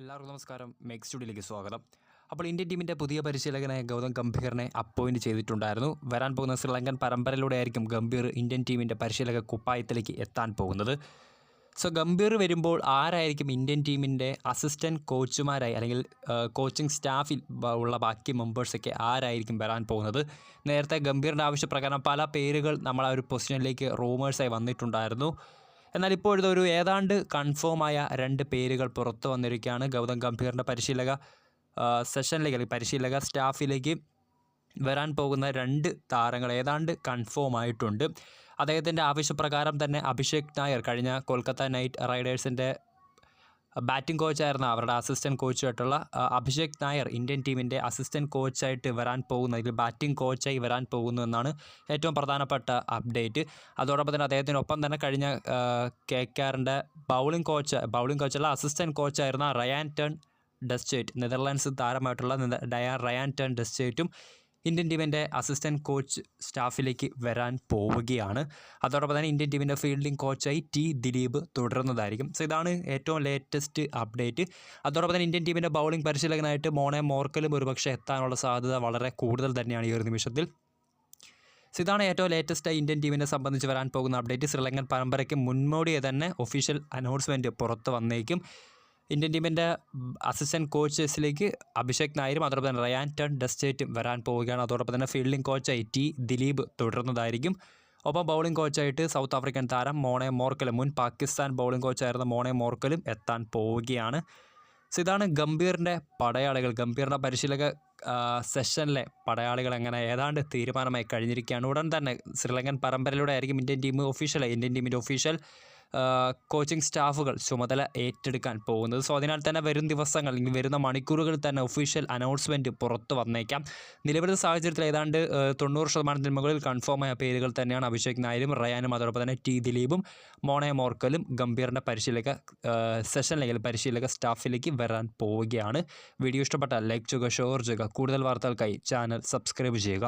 എല്ലാവർക്കും നമസ്കാരം. മെഗ് സ്റ്റുഡിയോയിലേക്ക് സ്വാഗതം. അപ്പോൾ ഇന്ത്യൻ ടീമിന്റെ പുതിയ പരിശീലകനായ ഗൗതം ഗംഭീറിനെ അപ്പോയിന്റ് ചെയ്തിട്ടുണ്ടായിരുന്നു. വരാൻ പോകുന്ന ശ്രീലങ്കൻ പരമ്പരയിലൂടെ ആയിരിക്കും ഗംഭീർ ഇന്ത്യൻ ടീമിന്റെ പരിശീലക കുപ്പായത്തിലേക്ക് എത്താൻ പോകുന്നത്. സോ ഗംഭീർ വരുമ്പോൾ ആരായിരിക്കും ഇന്ത്യൻ ടീമിന്റെ അസിസ്റ്റന്റ് കോച്ചുമാരായി അല്ലെങ്കിൽ കോച്ചിങ് സ്റ്റാഫിൽ ഉള്ള ബാക്കി മെമ്പേഴ്സൊക്കെ ആരായിരിക്കും വരാൻ പോകുന്നത്? നേരത്തെ ഗംഭീറിന്റെ ആവശ്യപ്രകാരം പല പേരുകൾ നമ്മൾ ആ ഒരു പൊസിഷനിലേക്ക് റൂമേഴ്സായി വന്നിട്ടുണ്ടായിരുന്നു. എന്നാൽ ഇപ്പോഴത്തെ ഒരു ഏതാണ്ട് കൺഫേമായ രണ്ട് പേരുകൾ പുറത്തു വന്നിരിക്കുകയാണ്. ഗൗതം ഗംഭീറിന്റെ പരിശീലക സെഷനിലേക്ക് അല്ലെങ്കിൽ പരിശീലക സ്റ്റാഫിലേക്ക് വരാൻ പോകുന്ന രണ്ട് താരങ്ങൾ ഏതാണ്ട് കൺഫേം ആയിട്ടുണ്ട്. അദ്ദേഹത്തിന്റെ ആവശ്യപ്രകാരം തന്നെ അഭിഷേക് നായർ കഴിഞ്ഞ കൊൽക്കത്ത നൈറ്റ് റൈഡേഴ്സിന്റെ ബാറ്റിംഗ് കോച്ചായിരുന്ന അവരുടെ അസിസ്റ്റന്റ് കോച്ചുമായിട്ടുള്ള അഭിഷേക് നായർ ഇന്ത്യൻ ടീമിന്റെ അസിസ്റ്റന്റ് കോച്ചായിട്ട് വരാൻ പോകുന്നു അല്ലെങ്കിൽ ബാറ്റിംഗ് കോച്ചായി വരാൻ പോകുന്നു എന്നാണ് ഏറ്റവും പ്രധാനപ്പെട്ട അപ്ഡേറ്റ് അതോടൊപ്പം തന്നെ അദ്ദേഹത്തിനൊപ്പം തന്നെ കഴിഞ്ഞ കെ ബൗളിംഗ് കോച്ച് ബൗളിംഗ് കോച്ചുള്ള അസിസ്റ്റന്റ് കോച്ചായിരുന്ന റയാൻ ടേൺ ഡസ്റ്റേറ്റ് നെതർലാൻഡ്സ് താരമായിട്ടുള്ള ഡയാൻ റയാൻ ടേൺ ഡസ്റ്റേറ്റും ഇന്ത്യൻ ടീമിന്റെ അസിസ്റ്റന്റ് കോച്ച് സ്റ്റാഫിലേക്ക് വരാൻ പോവുകയാണ്. അതോടൊപ്പം തന്നെ ഇന്ത്യൻ ടീമിന്റെ ഫീൽഡിംഗ് കോച്ചായി ടി ദിലീപ് തുടരുന്നതായിരിക്കും. സോ ഇതാണ് ഏറ്റവും ലേറ്റസ്റ്റ് അപ്ഡേറ്റ് അതോടൊപ്പം തന്നെ ഇന്ത്യൻ ടീമിന്റെ ബൗളിംഗ് പരിശീലകനായിട്ട് മോണെ മോർക്കലും ഒരുപക്ഷെ എത്താനുള്ള സാധ്യത വളരെ കൂടുതൽ തന്നെയാണ് ഈ ഒരു നിമിഷത്തിൽ. സോ ഇതാണ് ഏറ്റവും ലേറ്റസ്റ്റ് ഇന്ത്യൻ ടീമിനെ സംബന്ധിച്ച് വരാൻ പോകുന്ന അപ്ഡേറ്റ് ശ്രീലങ്കൻ പരമ്പരയ്ക്ക് മുൻമോടിയെ തന്നെ ഒഫീഷ്യൽ അനൗൺസ്മെന്റ് പുറത്ത് വന്നേക്കും. ഇന്ത്യൻ ടീമിന്റെ അസിസ്റ്റന്റ് കോച്ചസിലേക്ക് അഭിഷേക് നായരും അതോടൊപ്പം തന്നെ റയാൻ ടൺ ഡസ്റ്റേറ്റും വരാൻ പോവുകയാണ്. അതോടൊപ്പം തന്നെ ഫീൽഡിംഗ് കോച്ചായി ടി ദിലീപ് തുടരുന്നതായിരിക്കും. ഒപ്പം ബൗളിംഗ് കോച്ചായിട്ട് സൗത്ത് ആഫ്രിക്കൻ താരം മോണെ മോർക്കലും മുൻ പാകിസ്ഥാൻ ബൗളിംഗ് കോച്ചായിരുന്ന മോണെ മോർക്കലും എത്താൻ പോവുകയാണ്. സോ ഇതാണ് ഗംഭീറിന്റെ പടയാളികൾ. ഗംഭീറിന്റെ പരിശീലക സെഷനിലെ പടയാളികൾ അങ്ങനെ ഏതാണ്ട് തീരുമാനമായി കഴിഞ്ഞിരിക്കുകയാണ്. ഉടൻ തന്നെ ശ്രീലങ്കൻ പരമ്പരയിലൂടെ ആയിരിക്കും ഇന്ത്യൻ ടീം ഒഫീഷ്യൽ ഇന്ത്യൻ ടീമിന്റെ ഒഫീഷ്യൽ കോച്ചിങ് സ്റ്റാഫുകൾ ചുമതല ഏറ്റെടുക്കാൻ പോകുന്നത്. സോ അതിനാൽ തന്നെ വരും ദിവസങ്ങൾ അല്ലെങ്കിൽ വരുന്ന മണിക്കൂറുകളിൽ തന്നെ ഒഫീഷ്യൽ അനൗൺസ്മെന്റ് പുറത്ത് വന്നേക്കാം. നിലവിലെ സാഹചര്യത്തിൽ ഏതാണ്ട് തൊണ്ണൂറ് ശതമാനത്തിന് മുകളിൽ കൺഫേമായ പേരുകൾ തന്നെയാണ് അഭിഷേക് നായരും റയാനും അതോടൊപ്പം തന്നെ ടി ദിലീപും മോണെ മോർക്കലും ഗംഭീറിന്റെ പരിശീലക അല്ലെങ്കിൽ പരിശീലക സ്റ്റാഫിലേക്ക് വരാൻ പോവുകയാണ്. വീഡിയോ ഇഷ്ടപ്പെട്ടാൽ ലൈക്ക് ചെയ്യുക ഷെയർ ചെയ്യുക. കൂടുതൽ വാർത്തകൾക്കായി ചാനൽ സബ്സ്ക്രൈബ് ചെയ്യുക.